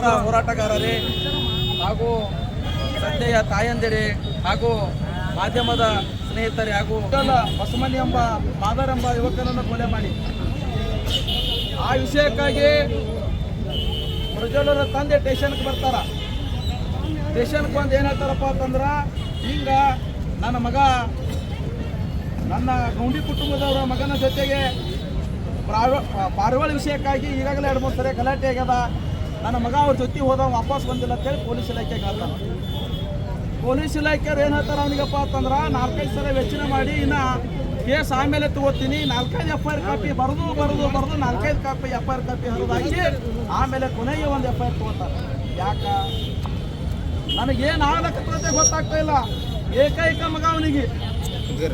ಪರ ಹೋರಾಟಗಾರರೇ ಹಾಗೂ ಸಂಜೆಯ ತಾಯಂದಿರೇ ಹಾಗೂ ಮಾಧ್ಯಮದ ಸ್ನೇಹಿತರೇ ಹಾಗೂ ಬಸಮನಿ ಎಂಬ ಮಾದರ್ ಎಂಬ ಯುವಕನನ್ನು ಕೊಲೆ ಮಾಡಿ. ಆ ವಿಷಯಕ್ಕಾಗಿ ಪ್ರಜ್ವಲರ ತಂದೆ ಟೇಷನ್ಗೆ ಬರ್ತಾರ. ಟೇಷನ್ಗೆ ಬಂದು ಏನು ಹೇಳ್ತಾರಪ್ಪ ಅಂತಂದ್ರೆ ಹಿಂಗ ನನ್ನ ಮಗ, ನನ್ನ ಗೌಂಡಿ ಕುಟುಂಬದವರ ಮಗನ ಜೊತೆಗೆ ಪ್ರಾವ- ಪಾರಿವಾಳ ವಿಷಯಕ್ಕಾಗಿ ಈಗಾಗಲೇ ಎರಡು ಮೂರು ಸರಿ ಗಲಾಟೆ ಆಗ್ಯದ. ನನ್ನ ಮಗ ಅವ್ರ ಜೊತೆ ಹೋದ ವಾಪಸ್ ಬಂದಿಲ್ಲ ಅಂತೇಳಿ ಪೊಲೀಸ್ ಇಲಾಖೆಗೆ ಹೇಳ್ತಾನೆ ಪೊಲೀಸ್ ಇಲಾಖೆಯವ್ರು ಏನು ಹೇಳ್ತಾರೆ ಅವನಿಗಪ್ಪ ಅಂತಂದ್ರೆ, ನಾಲ್ಕೈದು ಸಲ ವೆಚ್ಚನೆ ಮಾಡಿ, ಇನ್ನು ಕೇಸ್ ಆಮೇಲೆ ತಗೋತೀನಿ, ನಾಲ್ಕೈದು ಎಫ್ ಐ ಆರ್ ಕಾಪಿ ಬರೆದು ಬರೆದು ಬರೆದು, ನಾಲ್ಕೈದು copy F I R copy ಹರಿದಾಕಿ ಆಮೇಲೆ ಕೊನೆಗೆ ಒಂದು ಎಫ್ ಐ ಆರ್ ತಗೋತಾರೆ. ಯಾಕ? ನನಗೇನು ಆಗಕ್ಕೆ ಗೊತ್ತಾಗ್ತಾ ಇಲ್ಲ. ಏಕೈಕ ಮಗ ಅವನಿಗೆ.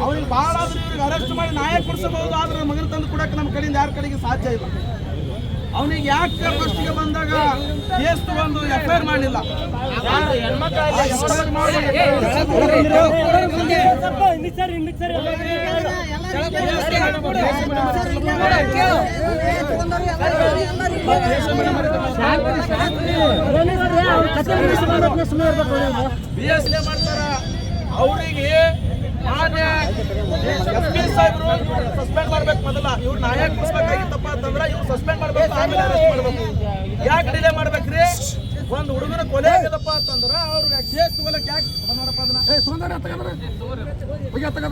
ಅವನಿಗೆ ಭಾಳ ಇವ್ರಿಗೆ ಅರೆಸ್ಟ್ ಮಾಡಿ ನಾಯಕ ಕೊಡಿಸಬಹುದು, ಆದ್ರೆ ಮಗನ ತಂದು ಕೊಡಕ್ಕೆ ನಮ್ಮ ಕಡೆಯಿಂದ ಯಾರ ಕಡೆಗೆ ಸಾಧ್ಯ ಇಲ್ಲ. ಅವನಿಗೆ ಯಾಕೆ ಫಸ್ಟ್ಗೆ ಬಂದಾಗ ಕೇಸ್ ತಗೊಂಡು ಎಫ್ ಐ ಆರ್ ಮಾಡ್ತಾರ. ಅವರಿಗೆ ಸಸ್ಪೆಂಡ್ ಮಾಡ್ಬೇಕು ಮೊದಲ. ಇವ್ರು ನ್ಯಾಯ ಕೊಡಿಸ್ಬೇಕಾಗಿತ್ತಪ್ಪ ಅಂತಂದ್ರೆ ಇವ್ರು ಸಸ್ಪೆಂಡ್ ಮಾಡ್ಬೇಕು ಆಮೇಲೆ ಅರೆಸ್ಟ್ ಮಾಡ್ಬೇಕು ಯಾಕೆ ಡಿಲೇ ಮಾಡ್ಬೇಕ್ರಿ? ಒಂದು ಹುಡುಗನ ಕೊಲೆ ಆಗಿದಪ್ಪ ಅಂತಂದ್ರ ಅವ್ರಿಗೆ ಕೇಸ್ ತಗೊಳಕ್ ಯಾಕೆ ನೋಡಪ್ಪ ಅದನ್ನ?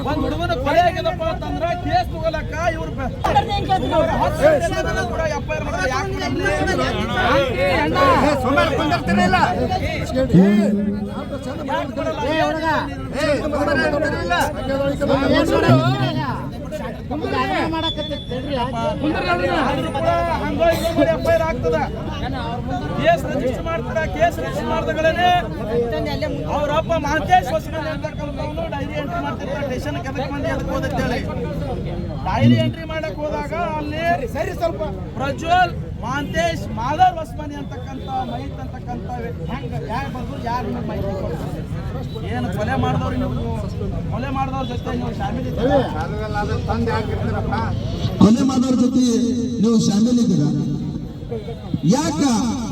ಒಂದು ಹುಡುಗನ ಕೊಲೆ ಆಗಿದಪ್ಪ ಅಂತಂದ್ರ ಕೇಸ್ ತಗೊಳಕ ಇವ್ರು ಯಾಕೆ ಆಗ್ತದ ಕೇಸ್ ಮಾಡ್ತಾರ ಕೇಸ್ ಡೈರಿ ಎಂಟ್ರಿ ಮಾಡ್ತಿರ್ತಾರೆ ಸ್ಟೇಷನ್ ಕೆದಕ್ ಮಂದಿ ಅದಕ್ಕೆ ಹೋದಂತೇಳಿ ಡೈರಿ ಎಂಟ್ರಿ ಮಾಡಕ್ ಹೋದಾಗ ಅಲ್ಲಿ ಸರಿ ಸ್ವಲ್ಪ ಪ್ರಜ್ವಲ್ ಮಾಂತೇಶ್ ಮಾಧವ್ ಹೊಸಮನಿ ಅಂತಕ್ಕಂಥ ಮೈತ್ ಅಂತಕ್ಕಂಥ ಹೆಂಗ ಯಾರು ಬರ್ದು ಯಾರು ಮೈತ್ರಿ? ಏನು ಕೊಲೆ ಮಾಡಿದವ್ರು ನೀವು? ಕೊಲೆ ಮಾಡಿದವ್ರ ಜೊತೆ ನೀವು ಶಾಮಿಲ್ ಇದ್ದೀರಾ? ಕೊಲೆ ಮಾಡಿದವ್ರ ಜೊತೆ ನೀವು ಶಾಮಿಲ್ ಇದ್ದೀರಾ? ಯಾಕ?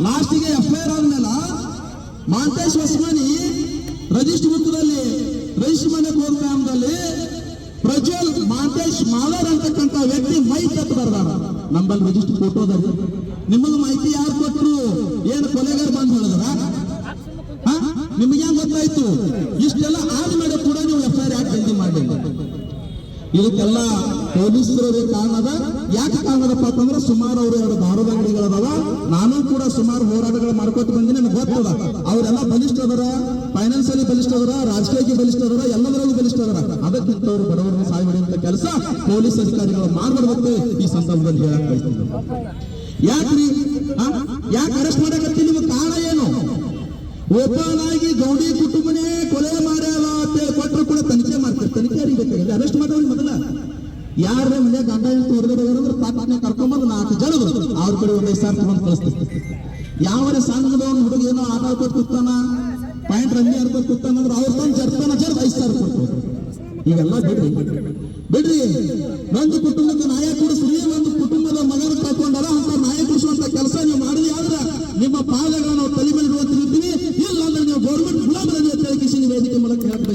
ಲಾಸ್ಟಿಗೆ ಎಫ್ ಐ ಆರ್ ಆದ್ಮೇಲೆ ಮಾಂತೇಶ್ ಹೊಸಮನಿ ರಜಿಸ್ಟ್ ಬುಕ್ದಲ್ಲಿ ರಜಿಸ್ಟ್ ಮನೆ ಕೋರ್ ಟೈಮ್ದಲ್ಲಿ ಪ್ರಜ್ವಲ್ ಮಾಂತೇಶ್ ಮಾಲರ್ ಅಂತಕ್ಕಂಥ ವ್ಯಕ್ತಿ ಮೈಕ್ ಅಂತ ಬರ್ದಾರ. ನಂಬಲ್ಲಿ ರಿಜಿಸ್ಟರ್ ಫೋಟೋದಲ್ಲಿ ನಿಮಗೆ ಮಾಹಿತಿ ಯಾರು ಕೊಟ್ಟರು ಏನು ಕೊಲೆಗಾರ ಬಂದು ಹೇಳಿದ್ರ? ನಿಮಗೆ ಗೊತ್ತಾಯ್ತು? ಇಷ್ಟೆಲ್ಲ ಆದ್ಮೇಲೆ ಕೂಡ ನೀವು ಎಫ್ ಐ ಆರ್ ಯಾಕೆ ಜಲ್ದಿ ಮಾಡಿ ಇದಕ್ಕೆಲ್ಲ ಪೊಲೀಸರವರಿಗೆ ಕಾರಣದ? ಯಾಕೆ ಕಾರಣದಪ್ಪ ಅಂತಂದ್ರೆ ಸುಮಾರು ಅವರು ಎರಡು ದಾರದ ಅಂಗಡಿಗಳದಾವ. ನಾನು ಕೂಡ ಸುಮಾರು ಹೋರಾಟಗಳು ಮಾಡ್ಕೊತ ಬಂದಿನಿ, ನನಗೆ ಗೊತ್ತದ. ಅವರೆಲ್ಲ ಬಲಿಷ್ಠ ಅದರ ಫೈನಾನ್ಸಿಯಲಿ ಬಲಿಷ್ಠ ಅದರ ರಾಜಕೀಯಕ್ಕೆ ಬಲಿಷ್ಠ ಅದರ ಎಲ್ಲದರಲ್ಲೂ ಬಲಿಷ್ಠ ಅದರ ಅದಕ್ಕಿಂತವ್ರು ಬಡವರನ್ನು ಸಹಾಯ ಮಾಡುವಂತ ಕೆಲಸ ಪೊಲೀಸ್ ಅಧಿಕಾರಿಗಳು ಮಾಡಬಾರ್ದಂತೆ ಈ ಸಂದರ್ಭದಲ್ಲಿ ಬಯಸ್ತೀನಿ. ಯಾಕ್ರಿ? ಯಾಕೆ ಅರೆಸ್ಟ್ ನಿಮ್ಗೆ ಕಾರಣ? ಓಪನ್ ಗೌಡಿ ಕುಟುಂಬನೇ ಕೊಲೆ ಮಾಡ್ಯಾವ ಅಂತ ಕೊಟ್ಟರು ಕೂಡ ತನಿಖೆ ಮಾಡ್ತಾರೆ. ತನಿಖೆ ಯಾರಿಗೆ ಅರೆಸ್ಟ್ ಮಾಡೋರು ಮೊದಲ ಯಾರ ಮನೆ ಗಂಡ ಹೆಂಡತಿ ಹೊರಗಡೆ ಹೋದ್ರೆ ಪಾಪನೆ ಕರ್ಕೊಂಬಂದು ನಾಲ್ಕು ಜನ ಅವ್ರ ಕಡೆ ಒಂದು ಐದು ಸಾವಿರ ತಗೊಂಡು ಕಳಿಸ್ತಾರೆ. ಯಾವ ಸಂಘದವನ್ ಹುಡುಗ ಏನೋ ಆಟ ಕೂತಾನ, ಪಾಯಿಂಟ್ ರನ್ನಿ ಆಡ್ಕೊಂಡು ಕೂತಾನ ಅಂದ್ರೆ ಅವ್ರ ತಂದು ಜರ್ತಾನ ಜರ್ ಐದು ಸಾವಿರ ಕೊಡ್ತಾರೆ ಈಗೆಲ್ಲ ಬಿಡ್ರಿ. ಬಿಡ್ರಿ. ಒಂದು ಕುಟುಂಬಕ್ಕೆ ನಾಯಕರು ಕೊಡಿಸ್ರಿ ಒಂದು ಕುಟುಂಬದ ಮಗನ ಕಳ್ಕೊಂಡಾರ ಅಂತ ನ್ಯಾಯ ಕೂಡಿಸುವಂತ ಕೆಲಸ ನೀವು ಮಾಡಿದ್ರಿ ಆದ್ರೆ ನಿಮ್ಮ ಪಾದಗಳನ್ನು ತಲೆ ಇರುವಂತಿರ್ತೀವಿ ಇಲ್ಲ ಅಂದ್ರೆ ನೀವು ಗೌರ್ಮೆಂಟ್ ಗುಲಾಮರಲ್ಲಿ ಅಂತ ಹೇಳಿ ಮಾಡಕ್ಕೆ ವೇದಿಕೆ ಮೂಲಕ ಹೇಳಕ್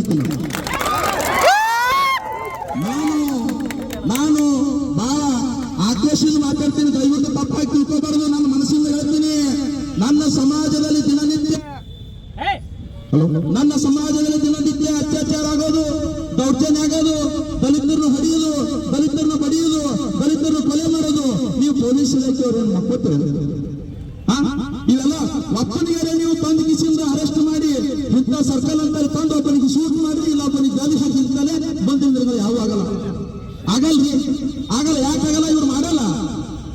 ನಾನು ನಾನು ಬಹಳ ಆಕ್ರೋಶದಿಂದ ಮಾತಾಡ್ತೀನಿ ದಯವಿಟ್ಟು ತಪ್ಪಾಗಿ ತಿಳ್ಕೊಬಾರ್ದು ನನ್ನ ಮನಸ್ಸಿಂದ ಹೇಳ್ತೀನಿ ನನ್ನ ಸಮಾಜದಲ್ಲಿ ದಿನನಿತ್ಯ ನನ್ನ ಸಮಾಜದಲ್ಲಿ ದಿನನಿತ್ಯ ಅತ್ಯಾಚಾರ ಆಗೋದು ದೌರ್ಜನ್ಯ ಆಗೋದು ದಲಿತರನ್ನು ಹೊಡೆಯೋದು ದಲಿತರನ್ನು ಬಡಿಯೋದು ದಲಿತರನ್ನು ಕೊಲೆ ಮಾಡೋದು ನೀವು ಪೊಲೀಸ್ ಇಲಾಖೆಯವರು ಮಕ್ಕೋತೀರಿ ಇವೆಲ್ಲ ಒಬ್ಬನಿಗೆ ನೀವು ತಂದು ಕಿಸಿಂದ ಅರೆಸ್ಟ್ ಮಾಡಿ ಇಂಥ ಸರ್ಕಲ್ ಅಂತ ತಂದು ಒಬ್ಬನಿಗೆ ಶೂಟ್ ಮಾಡಿ ಇಲ್ಲ ಒಬ್ಬನಿಗೆ ಗಾಲಿ ಹಾಕಿರ್ತಾರೆ ಬಂದಿಂದ ಯಾವ ಆಗಲ್ಲ ಆಗಲ್ರಿ. ಆಗಲ್ಲ ಯಾಕಾಗಲ್ಲ ಇವ್ರು ಮಾಡಲ್ಲ.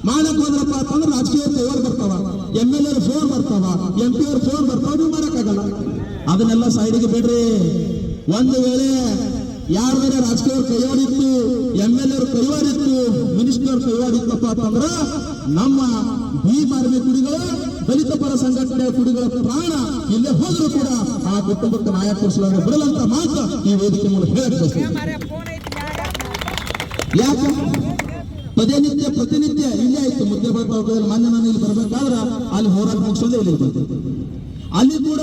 ಮಾಡಕ್ ಹೋದ್ರಪ್ಪ ಅಂತಂದ್ರೆ ರಾಜಕೀಯ ಕೈವಾರ ಬರ್ತಾವ. ಎಂ ಎಲ್ ಎರ್ ಫೋನ್ ಬರ್ತಾವ. ಎಂ ಪಿ ಅವ್ರ ಫೋನ್ ಬರ್ತಾವ. ನೀವು ಮಾಡಕ್ಕಾಗಲ್ಲ ಅದನ್ನೆಲ್ಲ ಸೈಡಿಗೆ ಬಿಡ್ರಿ. ಒಂದು ವೇಳೆ ಯಾರ ಬೇರೆ ರಾಜಕೀಯ ಕೈವಾಡಿತ್ತು, ಎಂ ಎಲ್ ಎರ್ ಕೈವಾಡಿತ್ತು, ಮಿನಿಸ್ಟರ್ ಕೈವಾಡಿತ್ತಪ್ಪ ಅಂತಂದ್ರ ನಮ್ಮ ಭೀಮಾರ್ಮಿ ಕುಡಿಗಳು ದಲಿತ ಪರ ಸಂಘಟನೆಯ ಕುಡಿಗಳ ಪ್ರಾಣ ಇಲ್ಲೇ ಹೋದ್ರೂ ಕೂಡ ಆ ಕುಟುಂಬಕ್ಕೆ ನ್ಯಾಯ ಕೊಡಿಸಲಾಗ ಬಿಡಲಂತ ಮಾತ್ರ ಈ ವೇದಿಕೆ ಮೂಲಕ ಹೇಳಿ ಯಾಕೆ ಪದೇ ನಿತ್ಯ ಪ್ರತಿನಿತ್ಯ ಇಲ್ಲೇ ಆಯ್ತು. ಮುದ್ದೆ ಬರ್ತಾವ್ರಲ್ಲಿ ಮಾನ್ಯ ನಾನು ಇಲ್ಲಿ ಬರ್ಬೇಕಾದ್ರೆ ಅಲ್ಲಿ ಹೋರಾಟ ಮುಗಿಸೋದೇ ಇಲ್ಲಿ ಬರ್ತದೆ ಅಲ್ಲಿ ಕೂಡ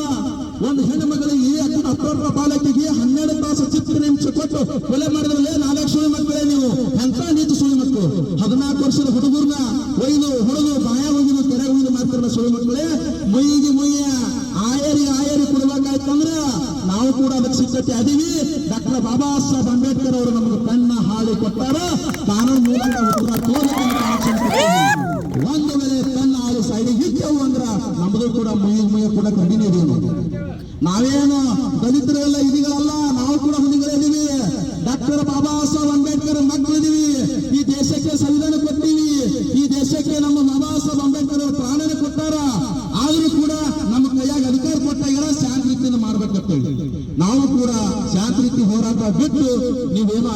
ಒಂದು ಹೆಣ್ಣು ಮಗಳಿಗೆ ಹತ್ತೋರ ಬಾಲಕಿಗೆ ಹನ್ನೆರಡು ತಾಸು ಚಿತ್ರ ನಿಮಿಷ ಕೊಟ್ಟು ಕೊಲೆ ಮಾಡಿದ್ರಲ್ಲೇ ನಾಲ್ಕು ಸುಳಿ ಮಕ್ಕಳೇ ನೀವು. ಎಂತ ನೀತಿ ಸುಳಿ ಮಕ್ಕಳು? ಹದಿನಾಲ್ಕು ವರ್ಷದ ಹುಡುಗರ್ನ ಒಯ್ದು, ಹೊಡೆದು, ಬಾಯ ಒಯ್ದು ಕೆರೆ ಒಯ್ದು ಮಾಡ್ತಾರಲ್ಲ ಸುಳಿ ಮಕ್ಕಳೇ, ಮುಯ್ಯಿಗೆ ಮುಯ್ಯ, ಆಯರಿ ಆಯರಿ ಕೊಡ್ಬೇಕಾಯ್ತಂದ್ರ ನಾವು ಕೂಡ ಅದಕ್ಕೆ ಸಿದ್ಧತೆ ಅದೀವಿ. ಡಾಕ್ಟರ್ ಬಾಬಾ ಸಾಹೇಬ್ ಅಂಬೇಡ್ಕರ್ ಅವರು ನಮಗೆ ಕೊಡ್ತಾರೋ ನಾನು ಮೂಲಕ ಉತ್ತರ ತೋರಿದಂತ ಆಕ್ಷನ್ ತಗೊಂಡು ಒಂದು ವೇಳೆ ತನ್ನ ಆಳು ಸೈಡಿಗೆ ಇದ್ದೆವು ಅಂದ್ರ ನಮ್ದು ಕೂಡ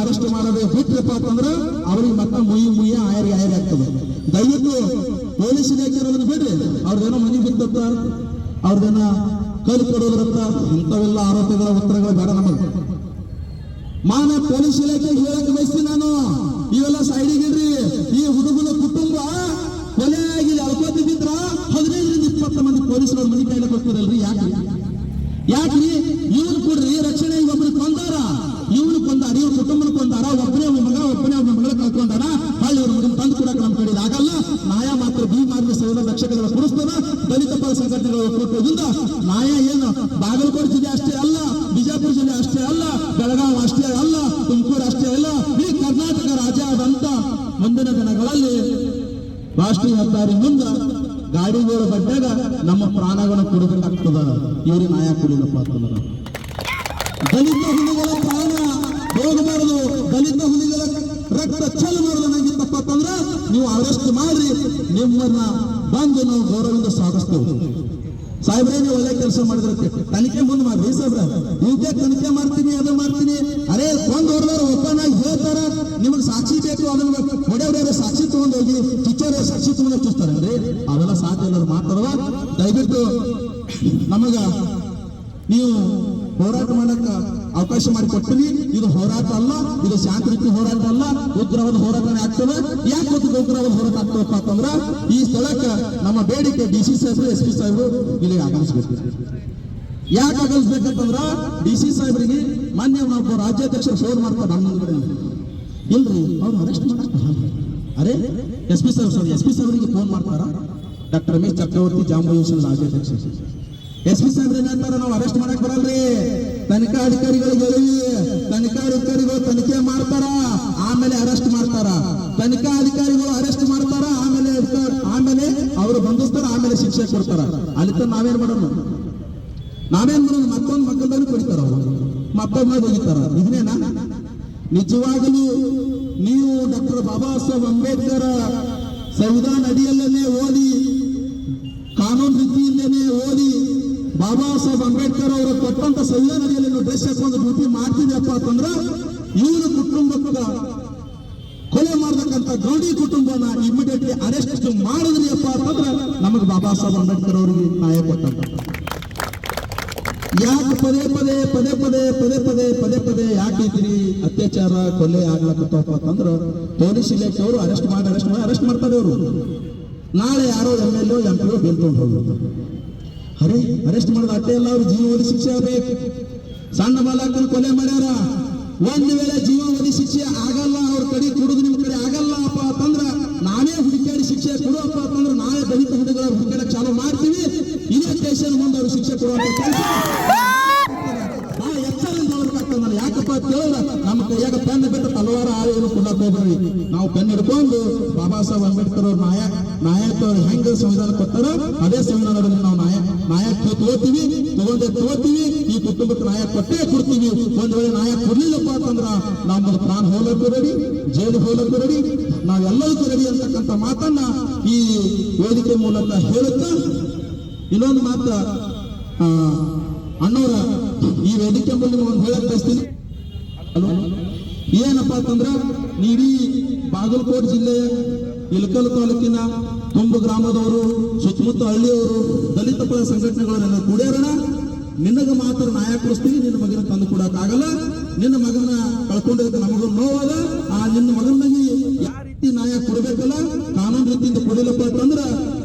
ಅರೆಸ್ಟ್ ಮಾಡದೆ ಬಿಟ್ರಪ್ಪ ಅಂತಂದ್ರೆ ಅವ್ರಿಗೆ ಮತ್ತೆ ಮುಯಿ ಮುಯಿ ಆಯರಿ ಆಯರಿ ಆಗ್ತದೆ. ದಯವಿಟ್ಟು ಪೊಲೀಸ್ ಇಲಾಖೆ ಇರೋದನ್ನು ಬಿಡ್ರಿ. ಅವ್ರದ್ದೇನೋ ಮನೆ ಬಿದ್ದತ್ತ ಅವ್ರದ್ದೇನ ಕಲ್ ಕೊಡೋದ್ರತ್ತ ಇಂಥವೆಲ್ಲ ಆರೋಪಗಳ ಉತ್ತರಗಳು ಬೇಡ ನಮಗೆ. ಮಾನ ಪೊಲೀಸ್ ಇಲಾಖೆಗೆ ಹೇಳಕ್ ಬಯಸ್ತೀನಿ ನಾನು. ಇವೆಲ್ಲ ಸೈಡಿಗೆ ಇಡ್ರಿ. ಈ ಹುಡುಗನ ಕುಟುಂಬ ಕೊಲೆ ಆಗಿ ಅಳ್ಕೋತಿದ್ರ ಹದಿನೈದರಿಂದ ಇಪ್ಪತ್ತು ಮಂದಿ ಪೊಲೀಸರು ಮನೆ ಕೈಲಿ ಹೋಗ್ತಿರಲ್ರಿ. ಯಾಕೆ ಯಾಕ್ರಿ? ಇವ್ರು ಕೊಡ್ರಿ ರಕ್ಷಣೆ ಒಬ್ರು ಕೊಂದಾರ ಇವನು ಕೊಂದಾರ ಇವ್ರ ಕುಟುಂಬನ ಕೊಂದಾರ ಒಬ್ಬನೇ ಒಬ್ಬ ಮಗ, ಒಬ್ಬನೇ ಒಬ್ಬ ಮಗಳ ಕಳ್ಕೊಂಡಾರ ಹಳ್ಳಿ ಅವ್ರ ಮಗನ ತಂದು ಕೂಡ ನಮ್ಮ ಕಡೆ ಆಗಲ್ಲ ನಾಯ ಮಾತ್ರ ಬಿ ಮಾರ್ಗ ಸೇವೆ ರಕ್ಷಕರ ಕೊಡಿಸ್ತದ ದಲಿತ ಪರ ಸಂಘಟನೆಗಳ ಒಕ್ಕೂಟದಿಂದ. ನಾಯ ಏನು? ಬಾಗಲಕೋಟೆ ಜಿಲ್ಲೆ ಅಷ್ಟೇ ಅಲ್ಲ, ಬಿಜಾಪುರ ಜಿಲ್ಲೆ ಅಷ್ಟೇ ಅಲ್ಲ, ಬೆಳಗಾವಿ ಅಷ್ಟೇ ಅಲ್ಲ, ತುಮಕೂರು ಅಷ್ಟೇ ಅಲ್ಲ ಈ ಕರ್ನಾಟಕ ರಾಜ್ಯ ಆದಂತ ಮುಂದಿನ ದಿನಗಳಲ್ಲಿ ರಾಷ್ಟ್ರೀಯ ಹೆದ್ದಾರಿ ಮುಂದ ಗಾಡಿಗಳು ಬಡ್ಡಾಗ ನಮ್ಮ ಪ್ರಾಣಗಳನ್ನು ಕೊಡಬೇಕಾಗ್ತದ. ಇವರು ನಾಯ ಕೊಡಿಲ್ಲಪ್ಪ ಅಂತಂದ್ರ. ದಲಿತ ಹುಲಿಗಳ ನೀವು ಅರೆಸ್ಟ್ ಮಾಡಿ ನಿಮ್ಮನ್ನ ಬಂದು ನಾವು ಗೌರವದಿಂದ ಸ್ವಾಗತಿಸ್ತೇವೆ ಸಾಹೇಬ್ರೆ, ನೀವು ಒಳ್ಳೆ ಕೆಲಸ ಮಾಡಿದ್ರೆ ತನಿಖೆ ಮುಂದೆ ಮಾಡ್ರಿ. ಸಾಹೇಬ್ರ ನೀವು ತನಿಖೆ ಮಾಡ್ತೀನಿ, ಅದು ಮಾಡ್ತೀನಿ. ಅರೇ ಒಂದ್ ಹೊರದವ್ರು ಓಪನ್ ಆಗಿ ಹೇಳ್ತಾರ, ನಿಮಗೆ ಸಾಕ್ಷಿ ಬೇಕು, ಅದನ್ನ ಹೊಡೆಯವ್ರೆ ಸಾಕ್ಷಿ ತಗೊಂಡ್ ಹೋಗಿ ಕಿಚ್ಚೋರೆ ಸಾಕ್ಷಿ ತಗೊಂಡ್ ಚೂಸ್ತಾರಲ್ರಿ ಅವೆಲ್ಲ ಸಾಧ್ಯ ಎಲ್ಲರೂ ಮಾತಾಡುವ. ದಯವಿಟ್ಟು ನಮಗ ನೀವು ಹೋರಾಟ ಮಾಡಕ್ಕ ಅವಕಾಶ ಮಾಡಿ ಕೊಟ್ಟಿರಿ ಇದು ಹೋರಾಟ ಅಲ್ಲ, ಇದು ಶಾಂತಿಯುತ ಹೋರಾಟ ಅಲ್ಲ. ಉಗ್ರವಾದ ಹೋರಾಟನೇ ಆಗ್ತದೆ. ಯಾಕೆ ಗೊತ್ತು ಉಗ್ರವಾದ ಹೋರಾಟ ಆಗ್ತದಪ್ಪ ಅಂತಂದ್ರ ಈ ಸ್ಥಳಕ್ಕೆ ನಮ್ಮ ಬೇಡಿಕೆ ಡಿ ಸಿ ಸಾಹೇಬರು, ಎಸ್ ಪಿ ಸಾಹೇಬರು ಇಲ್ಲಿ ಆಗಮಿಸಬೇಕು. ಯಾಕೆ ಆಗಮಿಸ್ಬೇಕಂತಂದ್ರ, ಡಿ ಸಿ ಸಾಹೇಬರಿಗೆ ಮಾನ್ಯ ಒಬ್ಬ ರಾಜ್ಯಾಧ್ಯಕ್ಷರು ಫೋನ್ ಮಾಡ್ತಾರೆ ನಮ್ಮ ಕಡೆ ಇಲ್ರಿ ಅವ್ರು ಅರೆಸ್ಟ್ ಮಾಡಕ್ ಅರೆ, ಎಸ್ ಪಿ ಸಾಹೇಬ್ ಸರ್ ಎಸ್ ಪಿ ಸಾಹೇಬರಿಗೆ ಫೋನ್ ಮಾಡ್ತಾರ? ಡಾಕ್ಟರ್ ರಮೇಶ್ ಚಕ್ರವರ್ತಿ ಜಾಂಬೂಷನ್ ರಾಜ್ಯಾಧ್ಯಕ್ಷ ಎಸ್ ಪಿ ಸಾಹೇಬ್ರ ಏನಂತಾರ ನಾವು ಅರೆಸ್ಟ್ ಮಾಡಕ್ ಬರಲ್ರಿ. ತನಿಖಾ ಅಧಿಕಾರಿಗಳು ಹೇಳಿವಿ ತನಿಖಾ ಅಧಿಕಾರಿಗಳು ತನಿಖೆ ಮಾಡ್ತಾರ? ಆಮೇಲೆ ಅರೆಸ್ಟ್ ಮಾಡ್ತಾರ? ತನಿಖಾ ಅಧಿಕಾರಿಗಳು ಅರೆಸ್ಟ್ ಮಾಡ್ತಾರ? ಆಮೇಲೆ ಆಮೇಲೆ ಅವರು ಬಂಧಿಸ್ತಾರ? ಆಮೇಲೆ ಶಿಕ್ಷೆ ಕೊಡ್ತಾರ? ಅಲ್ಲಿ ನಾವೇನ್ ಮಾಡೋಣ ನಾವೇನ್ ಮಾಡೋಣ ಮತ್ತೊಂದು ಮಕ್ಕಳದಲ್ಲಿ ಕೊಡ್ತಾರ ಅವರು? ಮತ್ತೊಮ್ಮೆ ಹೋಗಿತಾರ ಇದನ್ನೇನಾ? ನಿಜವಾಗಲೂ ನೀವು ಡಾಕ್ಟರ್ ಬಾಬಾ ಸಾಹೇಬ್ ಅಂಬೇಡ್ಕರ್ ಸಂವಿಧಾನ ಅಡಿಯಲ್ಲೇ ಓದಿ ಬಾಬಾ ಸಾಹೇಬ್ ಅಂಬೇಡ್ಕರ್ ಅವರು ಕೊಟ್ಟಂತ ಸಂವಿಧಾನದಲ್ಲಿ ಡ್ರೆಸ್ ಹಾಕೊಂಡು ಡ್ಯೂಟಿ ಮಾಡ್ತಿದ್ಯಪ್ಪ ಅಂತಂದ್ರ ಇವನ ಕುಟುಂಬಕ್ಕ ಕೊಲೆ ಮಾಡತಕ್ಕಂತ ಗೌಡಿ ಕುಟುಂಬನ ಇಮಿಡಿಯೇಟ್ಲಿ ಅರೆಸ್ಟ್ ಮಾಡಿದ್ರಿ ಅಪ್ಪ ಅಂತಂದ್ರ ನಮಗೆ ಬಾಬಾ ಸಾಹೇಬ್ ಅಂಬೇಡ್ಕರ್ ಅವರಿಗೆ ನ್ಯಾಯ ಕೊಟ್ಟಂತ. ಯಾಕೆ ಪದೇ ಪದೇ ಪದೇ ಪದೇ ಪದೇ ಪದೇ ಪದೇ ಪದೇ ಯಾಕೆ ಇದ್ರಿ ಅತ್ಯಾಚಾರ, ಕೊಲೆ ಆಗ್ಲಕ್ಕಪ್ಪ ಅಂತಂದ್ರ ಪೊಲೀಸ್ ಇಲಾಖೆ ಅವರು ಅರೆಸ್ಟ್ ಮಾಡಿ ಅರೆಸ್ಟ್ ಮಾಡಿ ಅರೆಸ್ಟ್ ಮಾಡ್ತಾರೆ ಅವರು. ನಾಳೆ ಯಾರೋ ಎಂ ಎಲ್ ಎಂ ಪಿ ತಗೊಂಡು ಹೋಗ್ಬೋದು ಅರೆ ಅರೆಸ್ಟ್ ಮಾಡಿದ ಅಟ್ಟೆ ಎಲ್ಲ ಅವ್ರು ಜೀವಾವಧಿ ಶಿಕ್ಷೆ ಆಗ್ಬೇಕು. ಸಣ್ಣ ಬಾಲಕನ ಕೊಲೆ ಮಾಡ್ಯಾರ. ಒಂದ್ ವೇಳೆ ಜೀವಾವಧಿ ಶಿಕ್ಷೆ ಆಗಲ್ಲ, ಅವ್ರ ಕಡೆ ಕೊಡುದು ನಿಮ್ ಕಡೆ ಆಗಲ್ಲಪ್ಪ ಅಂತಂದ್ರ ನಾವೇ ಹುಡುಕಾಡಿ ಶಿಕ್ಷೆ ಕೊಡುವಪ್ಪ ಅಂತಂದ್ರೆ ನಾಳೆ ದಲಿತ ಹುಡುಗರ ಹುಡುಕಾಡ ಚಾಲು ಮಾಡ್ತೀವಿ. ಇದೇ ಸ್ಟೇಷನ್ ಮುಂದೆ ಅವ್ರು ಶಿಕ್ಷೆ ಕೊಡುವಂತ ಕೆಲಸ. ಕೈಯಾಗ ಪೆನ್ ಬಿಟ್ಟು ತಲವಾರ ಆಳು ಕೊಡಕ್ ಹೋಗ್ರಿ ನಾವು ಪೆನ್ ಹಿಡ್ಕೊಂಡು ಬಾಬಾ ಸಾಹೇಬ್ ಅಂಬೇಡ್ಕರ್ ಅವ್ರ ನಾಯಕ ನಾಯಕ ಹೆಂಗ ಸಂವಿಧಾನ ಕೊಟ್ಟಾರ ಅದೇ ಸಂವಿಧಾನದಲ್ಲಿ ನಾವು ನಾಯಕ ನಾಯಕ ತಗೋತೀವಿ, ತಗೊಂಡೇ ತಗೋತೀವಿ, ಈ ಕುಟುಂಬಕ್ಕೆ ನಾಯಕ ಕೊಟ್ಟೇ ಕೊಡ್ತೀವಿ. ಒಂದ್ ವೇಳೆ ನಾಯಕ ಕೊಡ್ಲಿಲ್ಲಪ್ಪ ಅಂತಂದ್ರ ನಮ್ಮ ಪ್ರಾಣ ಹೋಲಕ್ಕೂ ರೆಡಿ ಜೈಲು ಹೋಲಕ್ಕೂ ರೆಡಿ, ನಾವೆಲ್ಲದಕ್ಕೂ ರೆಡಿ ಅಂತಕ್ಕಂಥ ಮಾತನ್ನ ಈ ವೇದಿಕೆ ಮೂಲಕ ಹೇಳುತ್ತಾ ಇನ್ನೊಂದು ಮಾತ ಅಣ್ಣವರ ಈ ವೇದಿಕೆ ಮೂಲಕ ಒಂದು ಹೇಳಕ್ ಬಯಸ್ತೀನಿ ಏನಪ್ಪಾ ಅಂತಂದ್ರ ನೀಡಿ ಬಾಗಲಕೋಟೆ ಜಿಲ್ಲೆ ಇಲಕಲ್ ತಾಲೂಕಿನ ತುಂಬು ಗ್ರಾಮದವರು, ಸುತ್ತಮುತ್ತ ಹಳ್ಳಿಯವರು, ದಲಿತ ಪರ ಸಂಘಟನೆಗಳನ್ನ ಕೂಡ್ಯಾರಣ ನಿನಗೆ ಮಾತ್ರ ನ್ಯಾಯ ಕೊಡಿಸ್ತೀವಿ ನಿನ್ನ ಮಗನ ತಂದು ಕೊಡಕ್ಕಾಗಲ್ಲ. ನಿನ್ನ ಮಗನ ಕಳ್ಕೊಂಡಿರೋದು ನಮಗೂ ನೋವಾದ. ಆ ನಿನ್ನ ಮಗನಿಗೆ ನ್ಯಾಯ ಕೊಡಬೇಕಲ್ಲ? ಕಾನೂನು ರೀತಿಯಿಂದ ಕೊಡಿಲ್ಲಪ್ಪ ಅಂತಂದ್ರ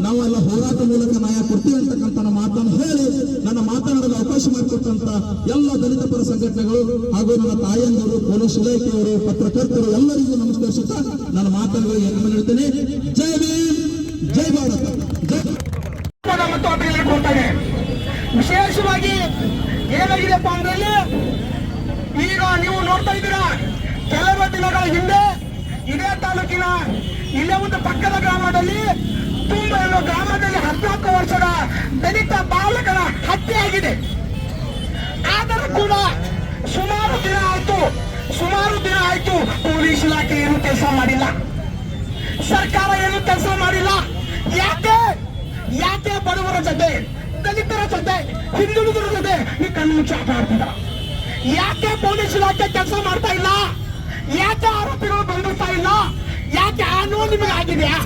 ನಾವೆಲ್ಲ ಹೋರಾಟ ಮೂಲಕ ನ್ಯಾಯ ಕೊಡ್ತೀವಿ ಅಂತಕ್ಕಂಥ ಮಾತನ್ನು ಹೇಳಿ, ನನ್ನ ಮಾತನಾಡಲು ಅವಕಾಶ ಮಾಡಿಕೊಟ್ಟಂತ ಎಲ್ಲ ದಲಿತ ಪರ ಸಂಘಟನೆಗಳು ಹಾಗೂ ನನ್ನ ತಾಯಂದಿರು ಪೊಲೀಸ್ ಇಲಾಖೆಯವರು, ಪತ್ರಕರ್ತರು ಎಲ್ಲರಿಗೂ ನಮಸ್ಕರಿಸುತ್ತಾ ನನ್ನ ಮಾತನ್ನು ಹೆಮ್ಮೆ ಹೇಳ್ತೇನೆ ಜೈ ಭೀಮ್, ಜೈ ಭಾರತ. ಜೈ ವಿಶೇಷವಾಗಿ ಏನಾಗಿದೆಪ್ಪ ಅಂದ್ರೆ ಈಗ ನೀವು ನೋಡ್ತಾ ಇದ್ದೀರಾ ಕೆಲವು ದಿನಗಳ ಹಿಂದೆ ಇದೇ ತಾಲೂಕಿನ ಇಲ್ಲೇ ಒಂದು ಪಕ್ಕದ ಗ್ರಾಮದಲ್ಲಿ ತುಂಬ ಗ್ರಾಮದಲ್ಲಿ ಹದಿನಾಲ್ಕು ವರ್ಷದ ದಲಿತ ಬಾಲಕನ ಹತ್ಯೆ ಆಗಿದೆ. ಆದರೂ ಕೂಡ ಸುಮಾರು ದಿನ ಆಯ್ತು, ಸುಮಾರು ದಿನ ಆಯ್ತು ಪೊಲೀಸ್ ಇಲಾಖೆ ಏನು ಕೆಲಸ ಮಾಡಿಲ್ಲ. ಸರ್ಕಾರ ಏನು ಕೆಲಸ ಮಾಡಿಲ್ಲ. ಯಾಕೆ? ಯಾಕೆ ಬಡವರ ಜೊತೆ, ದಲಿತರ ಜೊತೆ ಹಿಂದುಳಿದರ ಜೊತೆ ನೀವು ಕಣ್ಣು ಮುಚ್ಚಿ ಆಟ ಯಾಕೆ ಪೊಲೀಸ್ ಇಲಾಖೆ ಕೆಲಸ ಮಾಡ್ತಾ ಇಲ್ಲ? ಯಾಕೆ ಆರೋಪಿಗಳು ಬಂಧಿಸ್ತಾ ಇಲ್ಲ? ಯಾಕೆ ಆ ನೋವು ನಿಮಗೆ ಆಗಿದೆಯಾ?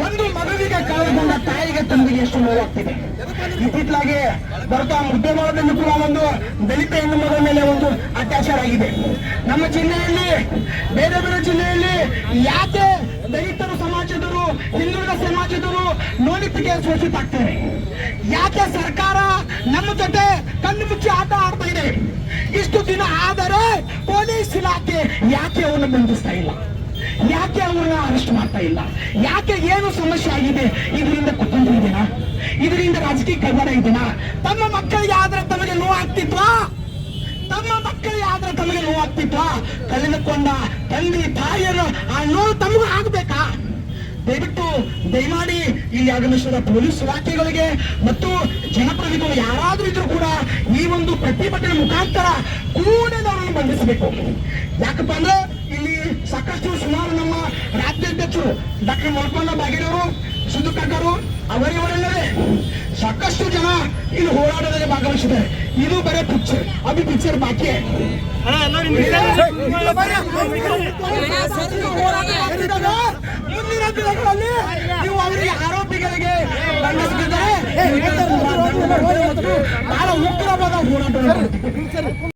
ಒಂದು ಮಗುವಿಗೆ ಕಳೆದುಕೊಂಡ ತಾಯಿಗೆ ತಂದೆಗೆ ಎಷ್ಟು ನೋವಾಗ್ತಿದೆ ಇತ್ತಿತ್ತಲಾಗಿ ಬರ್ತಾ ಉದ್ಯಮದಲ್ಲೂ ಕೂಡ ಒಂದು ದಲಿತ ಹೆಣ್ಣು ಮಗಳ ಮೇಲೆ ಒಂದು ಅತ್ಯಾಚಾರ ಆಗಿದೆ. ನಮ್ಮ ಜಿಲ್ಲೆಯಲ್ಲಿ ಬೇರೆ ಬೇರೆ ಜಿಲ್ಲೆಯಲ್ಲಿ ಯಾಕೆ ದಲಿತರ ಹಿಂದುಳಿದ ಸಮಾಜದವರು ನೋಡಿಪಿಗೆ ಶೋಷಿತ ಆಗ್ತಾರೆ. ಯಾಕೆ ಸರ್ಕಾರ ನಮ್ಮ ಜೊತೆ ಕಣ್ಣು ಮುಚ್ಚಿ ಆಟ ಆಡ್ತಾ ಇದೆ? ಇಷ್ಟು ದಿನ ಆದರೆ ಪೊಲೀಸ್ ಇಲಾಖೆ ಯಾಕೆ ಅವನ್ನ ಬಂಧಿಸ್ತಾ ಇಲ್ಲ? ಯಾಕೆ ಅವನ್ನ ಅರೆಸ್ಟ್ ಮಾಡ್ತಾ ಇಲ್ಲ? ಯಾಕೆ ಏನು ಸಮಸ್ಯೆ ಆಗಿದೆ? ಇದರಿಂದ ಕುಟುಂಬ ಇದೆನಾ ಇದರಿಂದ ರಾಜಕೀಯ ಕನ್ನಡ ಇದೆನಾ ತಮ್ಮ ಮಕ್ಕಳಿಗೆ ಆದ್ರೆ ತಮಗೆ ನೋವು ಆಗ್ತಿತ್ತಾ ತಮ್ಮ ಮಕ್ಕಳಿಗೆ ಆದ್ರೆ ತಮಗೆ ನೋವು ಆಗ್ತಿತ್ವಾ ಕಳೆದುಕೊಂಡ ತಂದೆ ತಾಯಿಯರು ಆ ನೋವು ತಮಗೂ ಆಗ್ಬೇಕಾ? ದಯವಿಟ್ಟು ದಯಮಾಡಿ ಇಲ್ಲಿ ಆಗಮಿಸಿದ ಪೊಲೀಸ್ ಇಲಾಖೆಗಳಿಗೆ ಮತ್ತು ಜನಪ್ರತಿನಿಧಿಗಳು ಯಾರಾದ್ರೂ ಇದ್ರು ಕೂಡ ಈ ಒಂದು ಪ್ರತಿಭಟನೆ ಮುಖಾಂತರ ಅವರನ್ನು ಬಂಧಿಸಬೇಕು. ಯಾಕಪ್ಪ ಅಂದ್ರೆ ಇಲ್ಲಿ ಸಾಕಷ್ಟು ಸುಮಾರು ನಮ್ಮ ರಾಜ್ಯಾಧ್ಯಕ್ಷರು ಡಾಕ್ಟರ್ ಮೊಳಪಣ್ಣ ಬಾಗಿರವರು ಸಿದ್ದು ಕಕ್ಕರು ಅವರಿವರೆಲ್ಲರೇ ಸಾಕಷ್ಟು ಜನ ಇಲ್ಲಿ ಹೋರಾಟದಲ್ಲಿ ಭಾಗವಹಿಸಿದ್ದಾರೆ ಇದು ಬರೀ ಪಿಕ್ಚರ್ ಅಭಿ ಪಿಕ್ಚರ್ ಬಾಕಿ ನೀವು ಅವರಿಗೆ ಆರೋಪಿಗಳಿಗೆ ಬಹಳ ಉಗ್ರವಾದ ಹೋರಾಟ